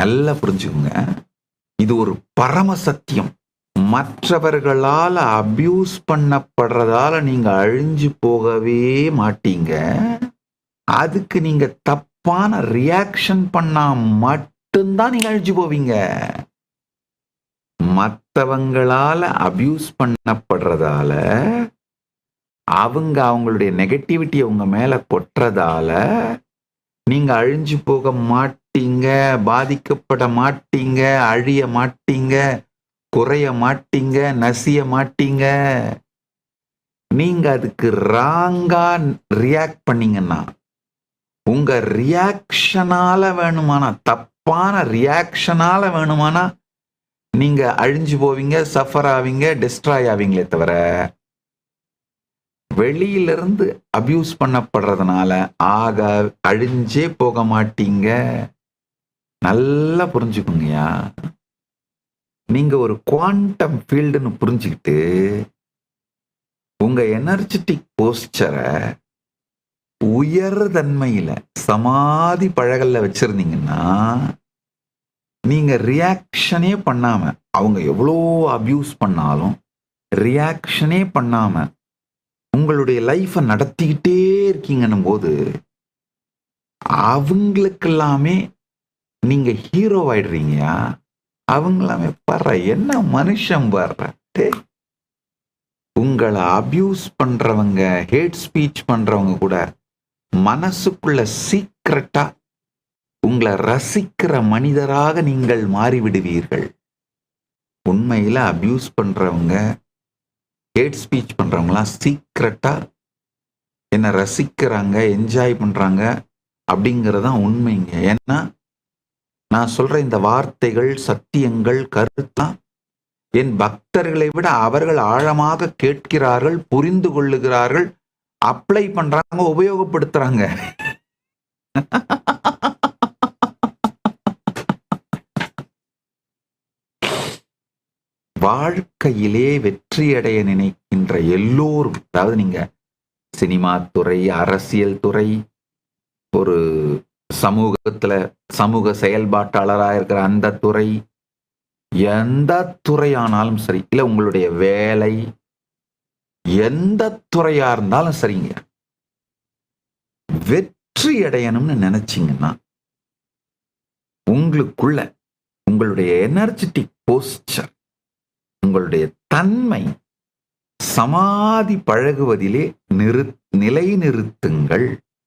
நல்லா புரிஞ்சுக்கோங்க. இது ஒரு பரம சத்தியம் மற்றவர்களால அபியூஸ் பண்ணப்படுறதால நீங்க அழிஞ்சு போகவே மாட்டீங்க. அதுக்கு நீங்க தப்பான ரியாக்ஷன் பண்ணா மட்டும்தான் நீங்க அழிஞ்சு போவீங்க. மற்றவங்களால அபியூஸ் பண்ணப்படுறதால அவங்க அவங்களுடைய நெகட்டிவிட்டியை உங்க மேல கொட்டுறதால நீங்க அழிஞ்சு போக மாட்டீங்க. பாதிக்கப்பட மாட்டீங்க அழிய மாட்டீங்க குறைய மாட்டீங்க நசிய மாட்டீங்க. நீங்க அதுக்கு ராங்கா ரியாக்ட் பண்ணீங்கன்னா உங்க ரியாக்ஷனால வேணுமானா தப்பான ரியாக்ஷனால வேணுமானா நீங்க அழிஞ்சு போவீங்க சஃபர் ஆவீங்க டிஸ்ட்ராய் ஆவீங்களே தவிர வெளியிலிருந்து அபியூஸ் பண்ணப்படுறதுனால ஆக அழிஞ்சே போக மாட்டீங்க. நல்லா புரிஞ்சுக்குங்கய்யா. நீங்க ஒரு குவாண்டம் ஃபீல்டுன்னு புரிஞ்சுக்கிட்டு உங்க எனர்ஜெட்டிக் போஸ்டரை உயர்தன்மையில சமாதி பழகல்ல வச்சிருந்தீங்கன்னா நீங்க ரியாக்ஷனே பண்ணாம அவங்க எவ்வளோ அப்யூஸ் பண்ணாலும் ரியாக்ஷனே பண்ணாம உங்களுடைய லைஃப்பை நடத்திக்கிட்டே இருக்கீங்கன்னும் போது அவங்களுக்கெல்லாமே நீங்க ஹீரோ ஆயிடுறீங்கயா அவங்களாமே பாரு என்ன மனுஷன் பாரு உங்களை அபியூஸ் பண்றவங்க ஹேட் ஸ்பீச் பண்றவங்க கூட மனசுக்குள்ள சீக்கிரட்டா உங்களை ரசிக்கிற மனிதராக நீங்கள் மாறிவிடுவீர்கள். உண்மையில அபியூஸ் பண்றவங்க ஹேட் ஸ்பீச் பண்றவங்களாம் சீக்கிரட்டா என்னை ரசிக்கிறாங்க என்ஜாய் பண்றாங்க அப்படிங்கிறதான் உண்மைங்க. ஏன்னா நான் சொல்ற இந்த வார்த்தைகள் சத்தியங்கள் கருத்தான் என் பக்தர்களை விட அவர்கள் ஆழமாக கேட்கிறார்கள் புரிந்து கொள்ளுகிறார்கள் அப்ளை பண்றாங்க உபயோகப்படுத்துறாங்க. வாழ்க்கையிலே வெற்றியடைய நினைக்கின்ற எல்லோரும் அதாவது நீங்க சினிமா துறை அரசியல் துறை ஒரு சமூகத்துல சமூக செயல்பாட்டாளராக இருக்கிற அந்த துறை எந்த துறையானாலும் சரி இல்லை உங்களுடைய வேலை எந்த துறையா இருந்தாலும் சரிங்க. வெற்றி அடையணும்னு நினைச்சீங்கன்னா உங்களுக்குள்ள உங்களுடைய எனர்ஜெட்டிக் போஸ்டர் உங்களுடைய தன்மை சமாதி பழகுவதிலே நிறு நிலை நிறுத்துங்கள்